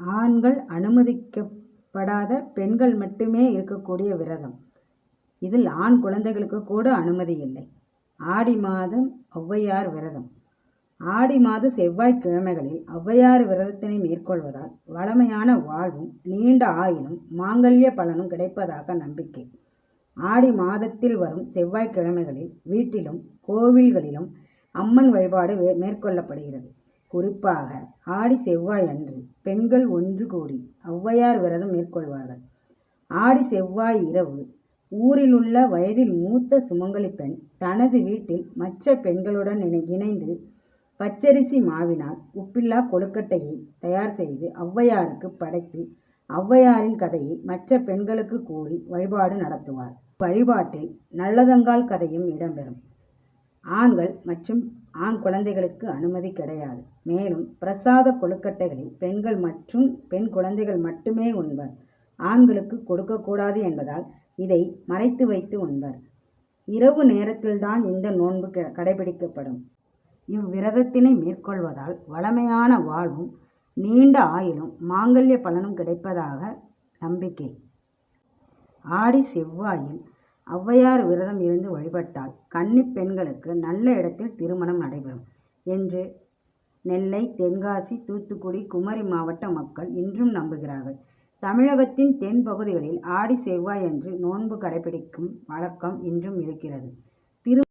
ஆண்கள் அனுமதிக்கப்படாத பெண்கள் மட்டுமே இருக்கக்கூடிய விரதம். இதில் ஆண் குழந்தைகளுக்கு கூட அனுமதி இல்லை. ஆடி மாதம் ஒளவையார் விரதம் ஆடி மாத செவ்வாய்க்கிழமைகளில் ஒளவையார் விரதத்தினை மேற்கொள்வதால் வளமையான வாழ்வும், நீண்ட ஆயினும் மாங்கல்ய பலனும் கிடைப்பதாக நம்பிக்கை. ஆடி மாதத்தில் வரும் செவ்வாய்க்கிழமைகளில் வீட்டிலும், கோவில்களிலும் அம்மன் வழிபாடு மேற்கொள்ளப்படுகிறது. குறிப்பாக ஆடி செவ்வாய் அன்று பெண்கள் ஒன்று கூடி ஒளவையார் விரதம் மேற்கொள்வார்கள். ஆடி செவ்வாய் இரவு ஊரிலுள்ள வயதில் மூத்த சுமங்கலி பெண் தனது வீட்டில் மற்ற பெண்களுடன் இணைந்து பச்சரிசி மாவினால் உப்பில்லா கொழுக்கட்டையை தயார் செய்து ஒளவையாருக்கு படைத்து ஒளவையாரின் கதையை மற்ற பெண்களுக்கு கூறி வழிபாடு நடத்துவார். வழிபாட்டில் நல்லதங்கால் கதையும் இடம்பெறும். ஆண்கள் மற்றும் ஆண் குழந்தைகளுக்கு அனுமதி கிடையாது. மேலும் பிரசாத கொழுக்கட்டைகளை பெண்கள் மற்றும் பெண் குழந்தைகள் மட்டுமே உண்பர். ஆண்களுக்கு கொடுக்கக்கூடாது என்பதால் இதை மறைத்து வைத்து உண்பர். இரவு நேரத்தில்தான் இந்த நோன்பு கடைபிடிக்கப்படும். இவ்விரதத்தினை மேற்கொள்வதால் வளமையான வாழ்வும், நீண்ட ஆயுளும், மாங்கல்ய பலனும் கிடைப்பதாக நம்பிக்கை. ஆடி செவ்வாயில் ஒளவையார் விரதம் இருந்து வழிபட்டால் கன்னிப் பெண்களுக்கு நல்ல இடத்தில் திருமணம் நடைபெறும் என்று நெல்லை, தென்காசி, தூத்துக்குடி, குமரி மாவட்ட மக்கள் இன்றும் நம்புகிறார்கள். தமிழகத்தின் தென் பகுதிகளில் ஆடி செவ்வாயன்று நோன்பு கடைபிடிக்கும் வழக்கம் இன்றும் இருக்கிறது. திரு